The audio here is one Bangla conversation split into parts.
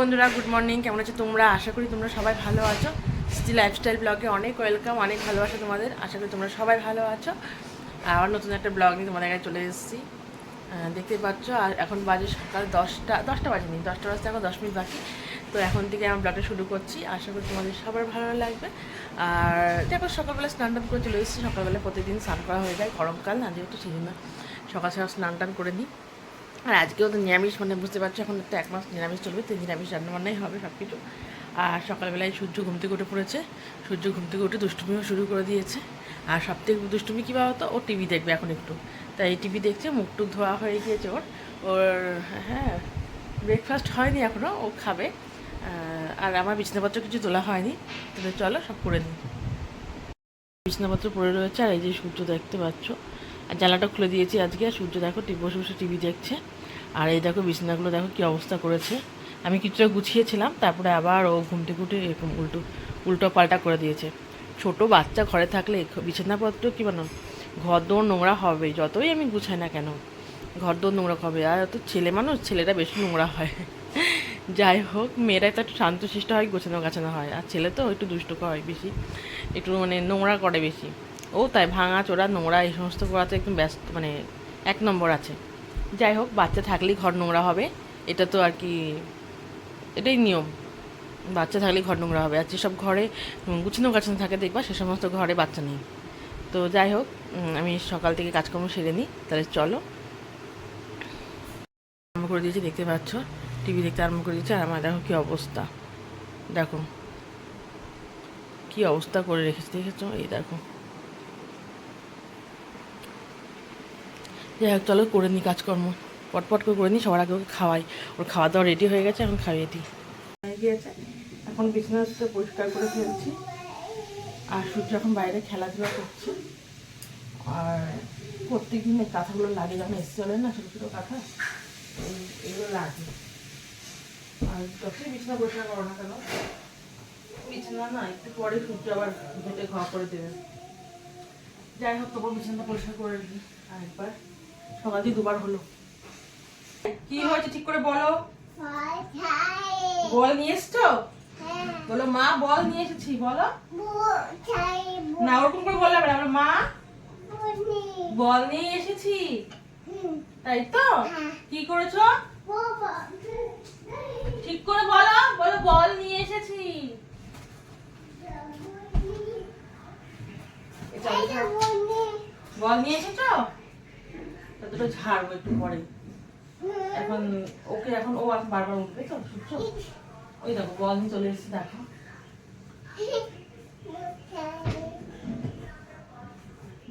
বন্ধুরা গুড মর্নিং কেমন আছো তোমরা? আশা করি তোমরা সবাই ভালো আছো। সিটি লাইফস্টাইল ব্লগে অনেক ওয়েলকাম অনেক ভালোবাসা তোমাদের। আশা করি তোমরা সবাই ভালো আছো। আবার নতুন একটা ব্লগ নিয়ে তোমাদের কাছে চলে এসেছি। দেখতে পাচ্ছ, আর এখন বাজে সকাল দশটা দশটা বাজে বাজেনি, দশটা বাজতে এখন দশ মিনিট বাকি। তো এখন থেকে আমি ব্লগটা শুরু করছি। আশা করি তোমাদের সবার ভালো লাগবে। আর দেখো, সকালবেলা স্নান টান করে চলে এসেছি। সকালবেলা প্রতিদিন স্নান করা হয়ে যায়, গরমকাল, না যেহেতু জন্য সকাল সকাল স্নান টান করে নিই। আর আজকেও তো নিরামিষ মানে বুঝতে পারছ, এখন তো এক মাস নিরামিষ চলবে, তো নিরামিষ রান্নাবান্নাই হবে সব কিছু আর সকালবেলায় সূর্য ঘুম থেকে উঠে পড়েছে। সূর্য ঘুম থেকে উঠে দুষ্টুমিও শুরু করে দিয়েছে। আর সব থেকে দুষ্টুমি কী বাবা তো ও টিভি দেখবে এখন একটু। তাই টিভি দেখছে, মুখ টুক ধোয়া হয়ে গিয়েছে ওর। ওর হ্যাঁ ব্রেকফাস্ট হয়নি এখনও ও খাবে। আর আমার বিছানাপত্র কিছু তোলা হয়নি। তবে চলো, সব করে নিই। বিছানাপত্র পড়ে রয়েছে, আর এই যে সূর্য দেখতে পাচ্ছ। আর জানলাটা খুলে দিয়েছি আজকে সূর্য দেখো বসে বসে টিভি দেখছে। আর এই দেখো বিছানাগুলো দেখো কী অবস্থা করেছে। আমি কিছুটা গুছিয়েছিলাম, তারপরে আবার ও ঘুম থেকে উঠে এরকম উল্টো উল্টো পাল্টা করে দিয়েছে। ছোট বাচ্চা ঘরে থাকলে বিছানাপত্র কী বানো ঘর দৌড় নোংরা হবে যতই আমি গুছাই না কেন। ঘর দৌড় নোংরা হবে, আর তো ছেলে মানুষ, ছেলেটা বেশি নোংরা হয়। যাই হোক, মেয়েরা তো একটু শান্তশিষ্ট হয় গোছানো গাছানো হয়। আর ছেলে তো একটু দুষ্ট হয় বেশি, একটু মানে নোংরা করে বেশি। ও তাই ভাঙা, চোরা, নোংরা, এই সমস্ত করাতে একদম ব্যস্ত মানে এক নম্বর আছে। যাই হোক, বাচ্চা থাকলেই ঘর নোংরা হবে, এটা তো আর কি, এটাই নিয়ম। বাচ্চা থাকলেই ঘর নোংরা হবে, আর যেসব ঘরে গুছানো গাছানো থাকে, দেখবা সে সমস্ত ঘরে বাচ্চা নেই। তো যাই হোক আমি সকাল থেকে কাজকর্ম সেরে নিই, তাহলে চলো। আরম্ভ করে দিয়েছি, দেখতে পাচ্ছ? টিভি দেখতে আরম্ভ করে দিয়েছি, আর আমার দেখো কী অবস্থা। দেখো, কী অবস্থা করে রেখেছি, দেখেছ? এই দেখো। যাই হোক চলো করে নিই কাজকর্ম। পটপট করে করে নিই সবার আগে ওকে খাওয়াই। ওর খাওয়া দাওয়া রেডি হয়ে গেছে, এখন খাইয়ে দিই। হয়ে গিয়েছে। এখন বিছানাটা পরিষ্কার করে ফেলছি। আর সূর্য এখন বাইরে খেলাধুলা করছে। আর প্রত্যেক দিন এই কাঁথাগুলো লাগে যখন এসে চলে না, ছোটো ছোটো কাঁথা এগুলো লাগে আর যতই বিছানা পরিষ্কার করো না কেন, বিছানা না, একটু পরে সূর্য আবার ঘেটে খাওয়া করে দেবে। যাই হোক তবু বিছানাটা পরিষ্কার করে দিই। আর একবার সকাল দিয়ে দুবার হলো। কি হয়েছে ঠিক করে বলো? বল নিয়ে এসছো? বলো মা বল নিয়ে এসেছি বলো। না ওরকম করে বললাম না। আমরা মা বল নিয়ে এসেছি। তাই তো? কি করেছ? ঠিক করে বলো বলো বল নিয়ে এসেছি। বল নিয়ে এসেছ? দুটো ঝাড়বো একটু পরে। এখন ওকে এখন ও এখন বারবার উঠবে তো সূর্য ওই দেখো বল নিয়ে চলে এসেছি, দেখো।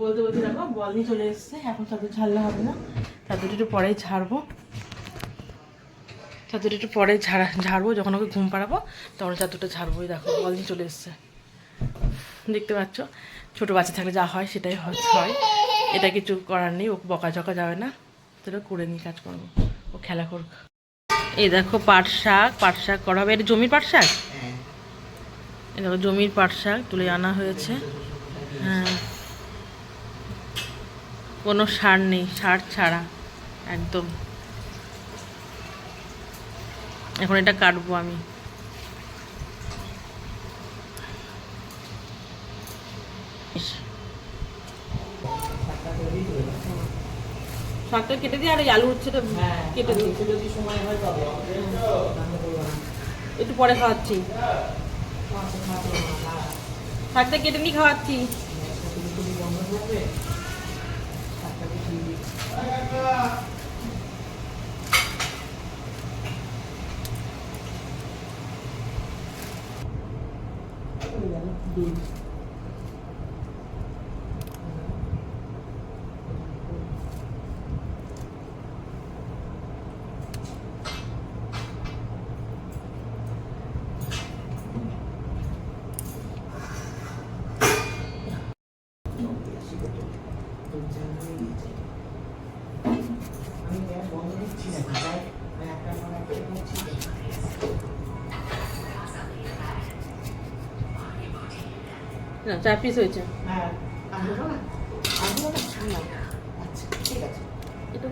বলতে বলতে দেখো বল নিয়ে চলে এসেছে, এখন তাদের ঝাড়লে হবে না। তাদের একটু পরেই ঝাড়বো। তাদের একটু পরে ঝাড়া, ঝাড়বো, যখন ওকে ঘুম পাড়াবো, তখন চাদরটা ঝাড়বোই দেখো বল নিয়ে চলে এসছে। দেখতে পাচ্ছ? ছোটো বাচ্চা থাকলে যা হয়, সেটাই হয়। এটা কিছু করার নেই ও বকা ঝকা যাবে না। সেটা করে নিয়ে কাজ করব। ও খেলা করুক। এই দেখো পাট শাক পাট শাক করা হবে। এটা জমির পাট শাক? এই দেখো জমির পাট শাক তুলে আনা হয়েছে। হ্যাঁ। কোনো সার নেই সার ছাড়া একদম। এখন এটা কাটবো আমি। ইস। শাকটা কেটে দিই আর এই আলু হচ্ছে কেটে দিই। হয় একটু পরে খাওয়াচ্ছি। শাকটা কেটে নিয়ে খাওয়াচ্ছি। আমি না চার পিস হয়েছে। এটা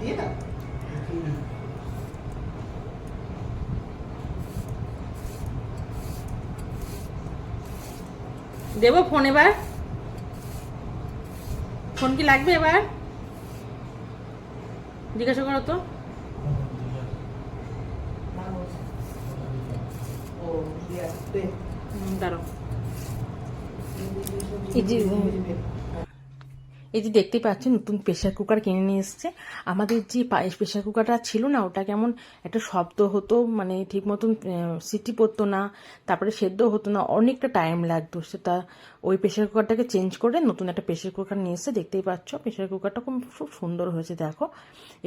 দিয়ে দাও দেবো ফোন এবার। ফোন কি লাগবে এবার? জিজ্ঞাসা করো তো। মা বলছে। ও, দিয়ে আসবে। হুম, দাঁড়াও এই যে, দেখতে পাচ্ছি নতুন প্রেশার কুকার কিনে নিয়ে এসছে। আমাদের যে প্রেশার কুকারটা ছিল না ওটা কেমন একটা শব্দ হতো মানে ঠিক মতন সিটি পড়তো না তারপরে সেদ্ধ হতো না অনেকটা টাইম লাগতো। সেটা ওই প্রেশার কুকারটাকে চেঞ্জ করে নতুন একটা প্রেশার কুকার নিয়ে এসছে দেখতেই পাচ্ছ প্রেশার কুকারটা খুব খুব সুন্দর হয়েছে দেখো।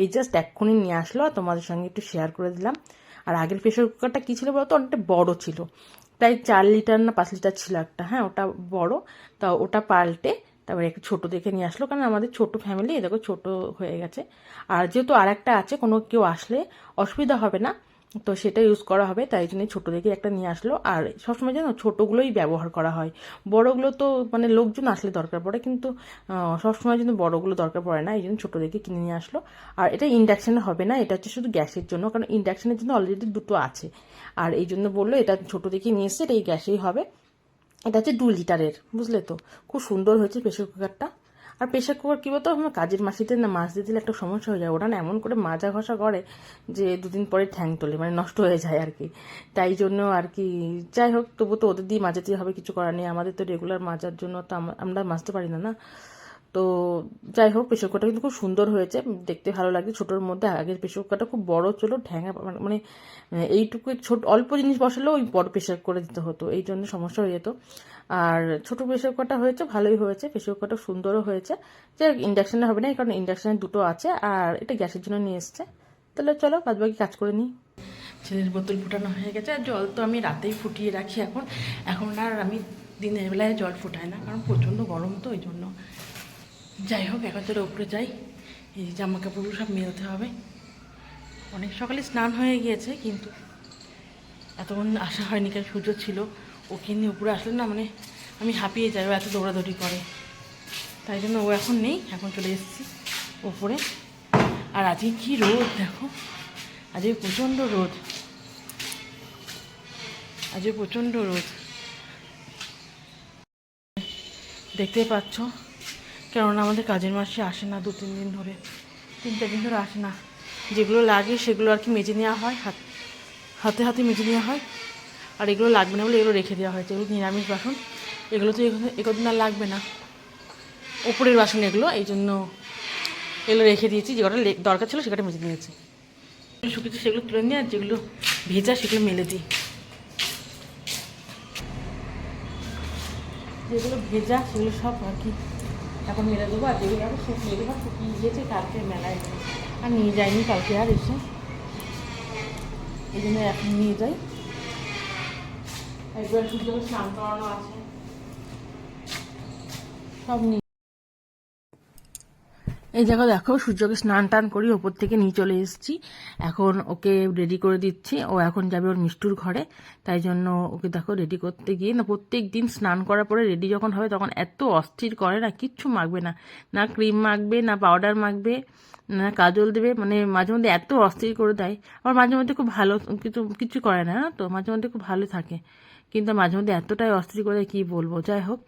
এই জাস্ট এক্ষুনি নিয়ে আসলো আর তোমাদের সঙ্গে একটু শেয়ার করে দিলাম। আর আগের প্রেশার কুকারটা কী ছিল বলতো? অনেকটা বড় ছিল। প্রায় চার লিটার না পাঁচ লিটার ছিল একটা হ্যাঁ ওটা বড়। তা ওটা পাল্টে তারপরে একটু ছোট দেখে নিয়ে আসলো, কারণ আমাদের ছোট ফ্যামিলি দেখো ছোট হয়ে গেছে। আর যেহেতু আর একটা আছে, কোনো কেউ আসলে অসুবিধা হবে না, তো সেটা ইউজ করা হবে, তাই জন্য ছোট দেখে একটা নিয়ে আসলো। আর সবসময় যেন ছোটোগুলোই ব্যবহার করা হয়। বড়গুলো তো মানে লোকজন আসলে দরকার পড়ে, কিন্তু সবসময় যেন বড়গুলো দরকার পড়ে না, এই জন্য ছোটো দেখে কিনে নিয়ে আসলো। আর এটা ইন্ডাকশানে হবে না, এটা হচ্ছে শুধু গ্যাসের জন্য, কারণ ইন্ডাকশানের জন্য অলরেডি দুটো আছে। আর এই জন্য বলল, এটা ছোটো দেখে নিয়ে এসছে এটা এই গ্যাসেই হবে। এটা হচ্ছে দু লিটারের, বুঝলে তো? খুব সুন্দর হয়েছে প্রেশার কুকারটা আর প্রেশার কুকার কী বলতো? আমার কাজের মাসিতে না মাছ দিয়ে দিলে একটা সমস্যা হয়ে যায়। ওরা না এমন করে মাজা ঘষা করে যে দুদিন পরে ঠ্যাং তোলে মানে নষ্ট হয়ে যায় আর কি। তাই জন্য আর কি, যাই হোক তবু তো ওদের দিয়ে মাজাতেই হবে, কিছু করার নেই। আমাদের তো রেগুলার মাজার জন্য তো আম- আমরা মাজতে পারি না না। তো যাই হোক প্রেশার কুকারটা কিন্তু খুব সুন্দর হয়েছে। দেখতে ভালো লাগে ছোটোর মধ্যে আগের প্রেশার কুকারটা খুব বড় ছিল ঢ্যাঙা মানে- মানে এইটুকু ছোট, অল্প জিনিস বসালেও ওই বড় প্রেশার করে দিতে হতো। এই জন্য সমস্যা হয়ে যেত। আর ছোট প্রেশার কুকারটা হয়েছে, ভালোই হয়েছে। প্রেশার কুকারটা সুন্দরও হয়েছে। যে ইন্ডাকশানে হবে না কারণ ইন্ডাকশানে দুটো আছে। আর এটা গ্যাসের জন্য নিয়ে এসছে। তাহলে চলো বাদ বাকি কাজ করে নিই। ছেলের বোতল ফুটানো হয়ে গেছে। আর জল তো আমি রাতেই ফুটিয়ে রাখি এখন। এখন আর আমি দিনের বেলায় জল ফুটাই না, কারণ প্রচণ্ড গরম তো, ওই জন্য। যাই হোক, এখন চলো উপরে যাই। এই জামা কাপড়গুলো সব মেলতে হবে। অনেক সকালে স্নান হয়ে গিয়েছে, কিন্তু এতক্ষণ আসা হয়নি, কারণ সূর্য ছিল। ওকে নিয়ে উপরে আসলে না মানে আমি হাঁপিয়ে যাই, ও এত দৌড়াদৌড়ি করে। তাই জন্য ও এখন নেই, এখন চলে এসেছি ওপরে আর আজকে কি রোদ, দেখো। আজকে প্রচণ্ড রোদ। আজকে প্রচণ্ড রোদ। দেখতেই পাচ্ছ? কেননা আমাদের কাজের মাসে আসে না, দু, তিন দিন ধরে। তিন চার দিন ধরে আসে না। যেগুলো লাগে সেগুলো আর কি মেজে নেওয়া হয়, হাত, হাতে হাতে মেজে নেওয়া হয়। আর এগুলো লাগবে না বলে এগুলো রেখে দেওয়া হয়েছে। এগুলো নিরামিষ বাসন। এগুলো তো একদিন আর লাগবে না। ওপরের বাসন এগুলো, এই জন্য এগুলো রেখে দিয়েছি। যে কটা দরকার ছিল সেটা মেজে নিয়েছি। যেগুলো শুকিয়েছে সেগুলো তুলে নিয়ে আর যেগুলো ভেজা সেগুলো মেলে দিই। যেগুলো ভেজা সেগুলো সব আর কি এখন মেরে দেবো, আর যেগুলো এখন শুকিয়ে দেবো শুকিয়ে গিয়েছে, কালকে মেলায় আর নিয়ে যাইনি, কালকে আর এসে। এই জন্য এখন নিয়ে যাই। একবার শুধু স্নান করানো আছে। সব নিয়ে এই জায়গা দেখো, সূর্যকে স্নান টান করি ওপর থেকে নিয়ে চলে এসেছি। এখন ওকে রেডি করে দিচ্ছি। ও এখন যাবে ওর মিষ্টুর ঘরে। তাই জন্য ওকে দেখো রেডি করতে গিয়ে না প্রত্যেক দিন স্নান করার পরে রেডি যখন হবে তখন এত অস্থির করে না, কিচ্ছু মাখবে না। না ক্রিম মাখবে, না পাউডার মাখবে, না কাজল দেবে মানে মাঝে মধ্যে এত অস্থির করে দেয়। আবার মাঝে মধ্যে খুব ভালো, কিছু কিছু করে না তো? মাঝে মধ্যে খুব ভালো থাকে। কিন্তু মাঝে মধ্যে এতটাই অস্থির করে কি বলব? যাই হোক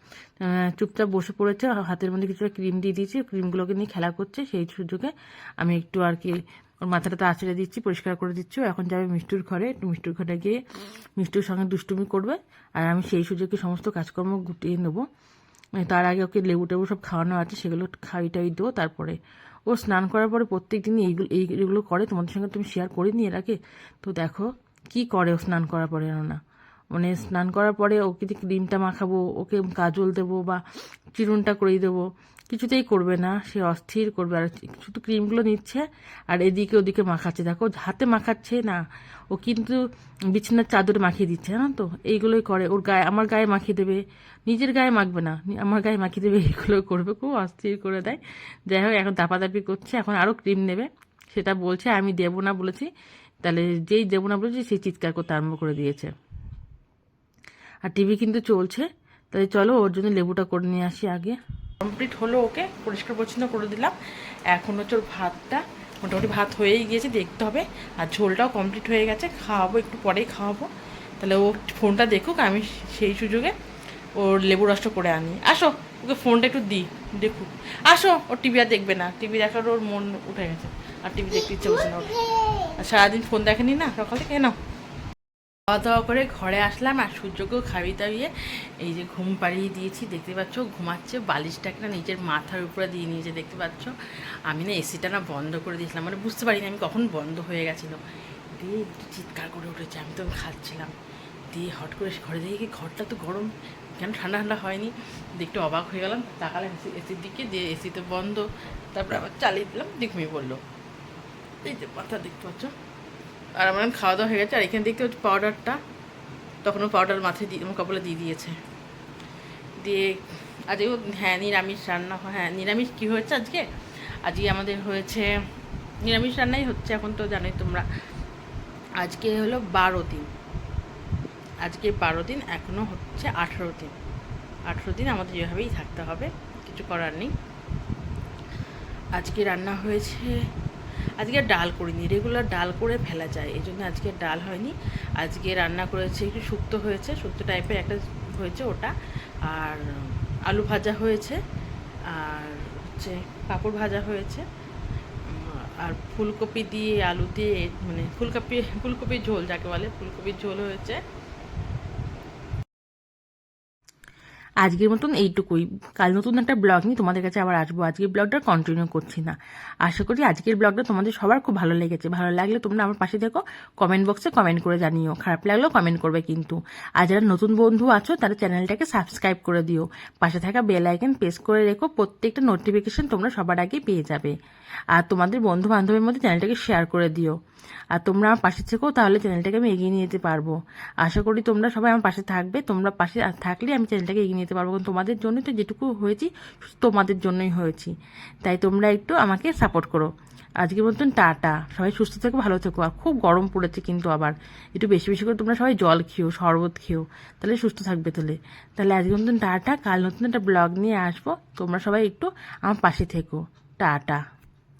চুপচাপ বসে পড়েছে, হাতের মধ্যে কিছুটা ক্রিম দিয়ে দিয়েছি, ক্রিমগুলোকে নিয়ে খেলা করছে, সেই সুযোগে আমি একটু আর কি ওর মাথাটাতে আঁচড়ে দিচ্ছি, পরিষ্কার করে দিচ্ছি। এখন যাবে মিষ্টুর ঘরে, একটু মিষ্টুর ঘরে গিয়ে মিষ্টুর সঙ্গে দুষ্টুমি করবে, আর আমি সেই সুযোগে সমস্ত কাজকর্ম গুটিয়ে নেব। মানে তার আগে ওকে লেবু টেবু সব খাওয়ানো আছে, সেগুলো খাই টাই দেবো, তারপরে ও স্নান করার পরে প্রত্যেক দিনই এইগুলো এইগুলো করে, তোমাদের সঙ্গে তুমি শেয়ার করিনি এর আগে। তো দেখো কি করে ও স্নান করার পরে না? মানে স্নান করার পরে ওকে যে ক্রিমটা মাখাবো, ওকে কাজল দেবো বা চিরুনটা করিয়ে দেবো। কিছুতেই করবে না, সে অস্থির করবে। আর শুধু ক্রিমগুলো নিচ্ছে আর এদিকে ওদিকে মাখাচ্ছে। দেখো, হাতে মাখাচ্ছে না, ও কিন্তু বিছানার চাদরে মাখিয়ে দিচ্ছে, জানো তো? এইগুলোই করে। ওর গায়ে, আমার গায়ে মাখিয়ে দেবে, নিজের গায়ে মাখবে না, আমার গায়ে মাখিয়ে দেবে, এইগুলো করবে, খুব অস্থির করে দেয়। যাই হোক, এখন দাপাদাপি করছে, এখন আরও ক্রিম নেবে। সেটা বলছে, আমি দেবো না বলেছি, তাহলে যেই দেবো না বলেছি সেই চিৎকার করতে আরম্ভ করে দিয়েছে। আর টিভি কিন্তু চলছে। তাই চলো ওর জন্য লেবুটা করে নিয়ে আসি আগে। কমপ্লিট হলো ওকে, পরিষ্কার পরিচ্ছন্ন করে দিলাম। এখন হচ্ছে ওর ভাতটা, মোটামুটি ভাত হয়েই গিয়েছে, দেখতে হবে। আর ঝোলটাও কমপ্লিট হয়ে গেছে, খাওয়াবো, একটু পরেই খাওয়াবো। তাহলে ও ফোনটা দেখুক, আমি সেই সুযোগে ওর লেবু রসটা করে আনি। আসো, ওকে ফোনটা একটু দিই দেখুক। আসো, ওর টিভি আর দেখবে না। টিভি দেখার ওর মন উঠে গেছে। আর টিভি দেখতে ইচ্ছে করছে না ওর। আর সারাদিন ফোন দেখেনি না? সকালে থেকে? নাও। খাওয়া দাওয়া করে ঘরে আসলাম আর সূর্যকেও খাইয়ে দাইয়ে এই যে ঘুম পাড়িয়ে দিয়েছি, দেখতে পাচ্ছ? ঘুমাচ্ছে বালিশটাকে না নিজের মাথার উপরে দিয়ে নিয়েছে, দেখতে পাচ্ছ? আমি না এসিটা না বন্ধ করে দিয়েছিলাম মানে বুঝতে পারিনি আমি কখন বন্ধ হয়ে গেছিল। দিয়ে একটু চিৎকার করে উঠেছে, আমি তো খাচ্ছিলাম। দিয়ে হট করে ঘরে দেখি ঘরটা তো গরম, কেন ঠান্ডা ঠান্ডা হয়নি? একটু অবাক হয়ে গেলাম, তাকালাম এসির দিকে, দিয়ে এসি তো বন্ধ, তারপরে আবার চালিয়ে দিলাম, দিয়ে ঘুমিয়ে পড়ল। এই যে মাথা দেখতে পাচ্ছ? আর আমার খাওয়া দাওয়া হয়ে গেছে, আর এখান থেকে পাউডারটা তখনও পাউডার মাথায় দিয়ে আমার কপালে দিয়ে দিয়েছে। দিয়ে আজকেও হ্যাঁ নিরামিষ রান্না হ্যাঁ নিরামিষ কী হয়েছে আজকে? আজকে আমাদের হয়েছে নিরামিষ রান্নাই হচ্ছে এখন তো জানোই তোমরা। আজকে হলো বারো দিন। আজকে বারো দিন এখনও হচ্ছে আঠেরো দিন। আঠেরো দিন আমাদের যেভাবেই থাকতে হবে, কিছু করার নেই। আজকে রান্না হয়েছে আজকে ডাল করিনি রেগুলার ডাল করে ফেলা যায়, এই জন্য আজকে ডাল হয়নি। আজকে রান্না করেছে, একটু শুক্তো হয়েছে, শুক্তো টাইপের একটা হয়েছে ওটা, আর আলু ভাজা হয়েছে, আর হচ্ছে পাঁপড় ভাজা হয়েছে আর ফুলকপি দিয়ে আলু দিয়ে মানে ফুলকপি, ফুলকপির ঝোল যাকে বলে, ফুলকপির ঝোল হয়েছে। আজকের মতন এইটুকুই। কাল নতুন একটা ব্লগ নিয়ে তোমাদের কাছে আবার আসব। আজকের ব্লগটা কন্টিনিউ করছি না। আশা করি আজকের ব্লগটা তোমাদের সবার খুব ভালো লেগেছে। ভালো লাগলে তোমরা আমার পাশে দেখো কমেন্ট বক্সে কমেন্ট করে জানিও। খারাপ লাগলেও কমেন্ট করবে কিন্তু। আর যারা নতুন বন্ধু আছো, তারা চ্যানেলটাকে সাবস্ক্রাইব করে দিও। পাশে থাকা বেল আইকন প্রেস করে রেখো। প্রত্যেকটা নোটিফিকেশন তোমরা সবার আগে পেয়ে যাবে। আর তোমাদের বন্ধু বান্ধবের মধ্যে চ্যানেলটাকে শেয়ার করে দিও। আর তোমরা আমার পাশে থেকেও তাহলে চ্যানেলটাকে আমি এগিয়ে নিয়ে যেতে পারব। আশা করি তোমরা সবাই আমার পাশে থাকবে। তোমরা পাশে থাকলে আমি চ্যানেলটাকে এগিয়ে নিতে পারব। কারণ তোমাদের জন্যই তো যেটুকু হয়েছি তোমাদের জন্যই হয়েছি। তাই তোমরা একটু আমাকে সাপোর্ট করো। আজকের মতন টাটা। সবাই সুস্থ থেকো, ভালো থেকো। আর খুব গরম পড়েছে কিন্তু আবার। একটু বেশি বেশি করে তোমরা সবাই জল খেও, শরবত খেও। তাহলে সুস্থ থাকবে তাহলে। তাহলে আজকের মতন টাটা। কাল নতুন একটা ব্লগ নিয়ে আসব। তোমরা সবাই একটু আমার পাশে থেকো। টাটা।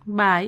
বাই